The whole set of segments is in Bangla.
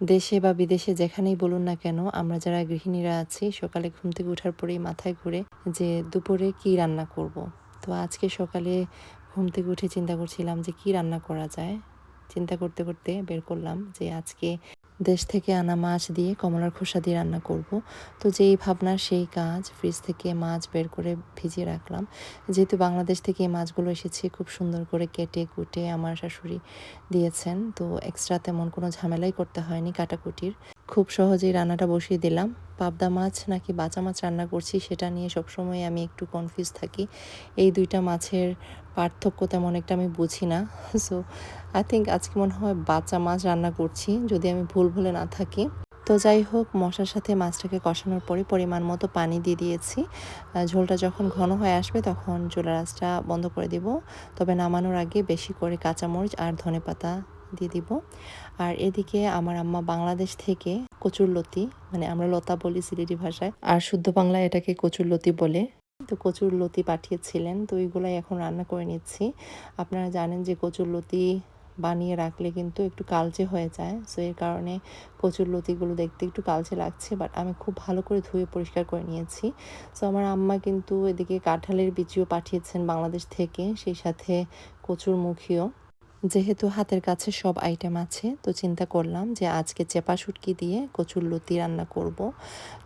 দেশে বা বিদেশে যেখানেই বলুন না কেন, আমরা যারা গৃহিণীরা আছি, সকালে ঘুম থেকে ওঠার পরেই মাথায় ঘুরে যে দুপুরে কি রান্না করব। তো আজকে সকালে ঘুম থেকে উঠে চিন্তা করছিলাম যে কি রান্না করা যায় চিন্তা করতে করতে বের করলাম যে আজকে দেশ থেকে আনা মাছ দিয়ে কমলার খোসা দিয়ে রান্না করব। তো যেই ভাবনা, সেই কাজ ফ্রিজ থেকে মাছ বের করে ভিজিয়ে রাখলাম। যেহেতু বাংলাদেশ থেকে এই মাছগুলো এসেছে, খুব সুন্দর করে কেটে, কুটে আমার শাশুড়ি দিয়েছেন। তো এক্সট্রা তেমন কোনো ঝামেলাই করতে হয়নি কাটাকুটির। খুব সহজেই রান্নাটা বসিয়ে দিলাম। পাবদা মাছ নাকি বাঁচা মাছ রান্না করছি, সেটা নিয়ে সবসময় আমি একটু কনফিউজ থাকি। এই দুইটা মাছের পার্থক্য তেমন একটা আমি বুঝি না। সো আই থিঙ্ক আজকে মনে হয় বাচ্চা মাছ রান্না করছি, যদি আমি ভুল ভুলে না থাকি। তো যাই হোক, মশার সাথে মাছটাকে কষানোর পরে পরিমাণ মতো পানি দিয়ে দিয়েছি। ঝোলটা যখন ঘন হয়ে আসবে তখন চুলা রাসটা বন্ধ করে দিব। তবে নামানোর আগে বেশি করে কাঁচামরিচ আর ধনে পাতা দিয়ে দিব। আর এদিকে আমার আম্মা বাংলাদেশ থেকে কচুর লতি মানে আমরা লতা বলি সিলেটি ভাষায়, আর শুদ্ধ বাংলায় এটাকে কচুর লতি বলে। তো কচুর লতি পাঠিয়েছিলেন, তো ওইগুলাই এখন রান্না করে নিচ্ছি। আপনারা জানেন যে কচুর লতি বানিয়ে রাখলে কিন্তু একটু কালচে হয়ে যায় সো এর কারণে কচুর লতিগুলো দেখতে একটু কালচে লাগছে বাট আমি খুব ভালো করে ধুয়ে পরিষ্কার করে নিয়েছি। সো আমার আম্মা কিন্তু এদিকে কাঁঠালের বিচিও পাঠিয়েছেন বাংলাদেশ থেকে, সেই সাথে কচুর মুখিও। যেহেতু হাতের কাছে সব আইটেম আছে, তো চিন্তা করলাম যে আজকে চেপা শুটকি দিয়ে কচুর লতি রান্না করব।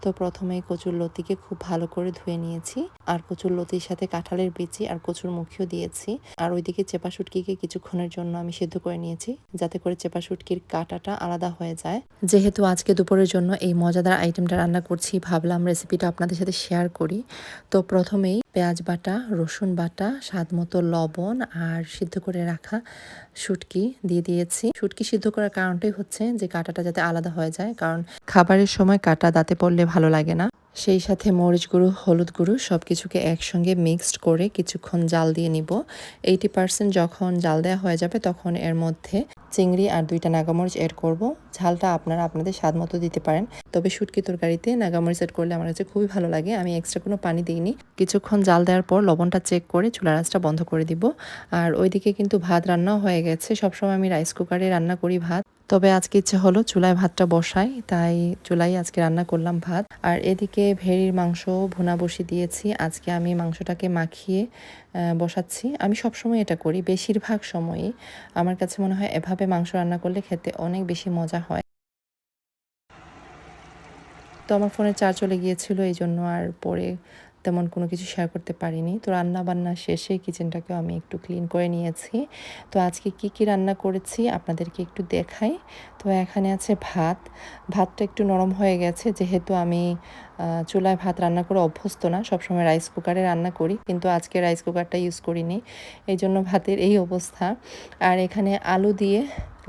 তো প্রথমে কচুর লতিকে খুব ভালো করে ধুয়ে নিয়েছি, আর কচুর লতির সাথে কাঁঠালের বিচি আর কচুর মুখিও দিয়েছি। আর ওইদিকে চেপা শুটকিকে কিছুক্ষণের জন্য আমি সিদ্ধ করে নিয়েছি, যাতে করে চেপা শুটকির কাঁটাটা আলাদা হয়ে যায়। যেহেতু আজকে দুপুরের জন্য এই মজাদার আইটেমটা রান্না করছি, ভাবলাম রেসিপিটা আপনাদের সাথে শেয়ার করি। তো প্রথমেই পেঁয়াজ বাটা, রসুন বাটা, স্বাদ মতো লবণ আর সিদ্ধ করে রাখা শুটকি দিয়ে দিয়েছি। শুটকি সিদ্ধ করার কারণটাই হচ্ছে যে কাঁটাটা যাতে আলাদা হয়ে যায়, কারণ খাবারের সময় কাঁটা দাঁতে পড়লে ভালো লাগে না। সেই সাথে মরিচ গুঁড়ো, হলুদ গুঁড়ো সব কিছুকে একসঙ্গে মিক্সড করে কিছুক্ষণ জাল দিয়ে নিব। এইটি পার্সেন্ট যখন জাল দেওয়া হয়ে যাবে তখন এর মধ্যে চিংড়ি আর দুইটা নাগামরিচ এড করব। ঝালটা আপনারা আপনাদের স্বাদ মতো দিতে পারেন। তবে শুটকি তরকারিতে নাগামরিচ এড করলে আমার কাছে খুবই ভালো লাগে। আমি এক্সট্রা কোনো পানি দিইনি। কিছুক্ষণ জাল দেওয়ার পর লবণটা চেক করে চুলা রাসটা বন্ধ করে দিব। আর ওইদিকে কিন্তু ভাত রান্নাও হয়ে গেছে। সবসময় আমি রাইস কুকারে রান্না করি ভাত। তবে আজকে ইচ্ছে হলো চুলায় ভাতটা বসাই, তাই চুলাই আজকে রান্না করলাম ভাত। আর এদিকে ভেড়ির মাংস ভুনা বসি দিয়েছি। আজকে আমি মাংসটাকে মাখিয়ে বসাচ্ছি। আমি সবসময় এটা করি, বেশিরভাগ সময়ই। আমার কাছে মনে হয় এভাবে মাংস রান্না করলে খেতে অনেক বেশি মজা হয়। তো আমার ফোনে চার্জ চলে গিয়েছিল এই জন্য আর পরে তেমন কোনো কিছু শেয়ার করতে পারিনি। তো রান্না বান্না শেষে কিচেনটাকেও আমি একটু ক্লিন করে নিয়েছি। তো আজকে কি কি রান্না করেছি আপনাদেরকে একটু দেখাই। তো এখানে আছে ভাত। ভাতটা একটু নরম হয়ে গেছে, যেহেতু আমি চুলায় ভাত রান্না করে অভ্যস্ত না, সবসময় রাইস কুকারে রান্না করি। কিন্তু আজকে রাইস কুকারটা ইউজ করিনি। এই জন্য ভাতের এই অবস্থা। আর এখানে আলু দিয়ে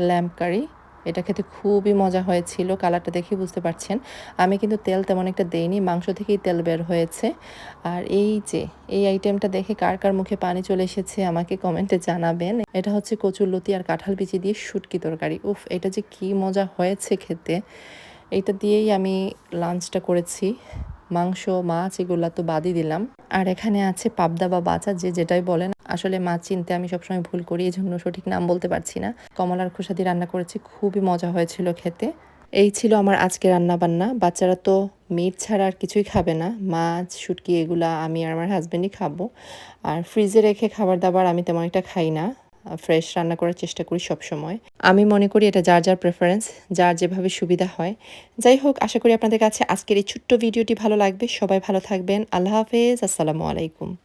ল্যাম্প কারি এটা খেতে খুবই মজা হয়েছিল, কালারটা দেখে বুঝতে পারছেন। আমি কিন্তু তেল তেমন একটা দেইনি, মাংস থেকেই তেল বের হয়েছে। আর এই যে, এই আইটেমটা দেখে কার কার মুখে পানি চলে এসেছে আমাকে কমেন্টে জানাবেন। এটা হচ্ছে কচুর লতি আর কাঁঠাল বিচি দিয়ে শুটকি তরকারি। উফ, এটা যে কি মজা হয়েছে খেতে। এইটা দিয়েই আমি লাঞ্চটা করেছি। মাংস, মাছ, এগুলো তো বাদই দিলাম। আর এখানে আছে পাবদা বা বাচা যে যেটাই বলেন। আসলে মাছ চিনতে আমি সবসময় ভুল করি এই জন্য সঠিক নাম বলতে পারছি না। কমলার খোসা দিয়ে রান্না করেছি, খুবই মজা হয়েছিল খেতে। এই ছিল আমার আজকে রান্না বান্না বাচ্চারা তো মিট ছাড়া আর কিছুই খাবে না। মাছ, শুটকি, এগুলা আমি আর আমার হাজব্যান্ডই খাব। আর ফ্রিজে রেখে খাবার দাবার আমি তেমন একটা খাই না। ফ্রেশ রান্না করার চেষ্টা করি সব সময় আমি মনে করি এটা যার যার প্রেফারেন্স যার যেভাবে সুবিধা হয়। যাই হোক, আশা করি আপনাদের কাছে আজকের এই ছোট্ট ভিডিওটি ভালো লাগবে। সবাই ভালো থাকবেন। আল্লাহ হাফেজ। আসসালামু আলাইকুম।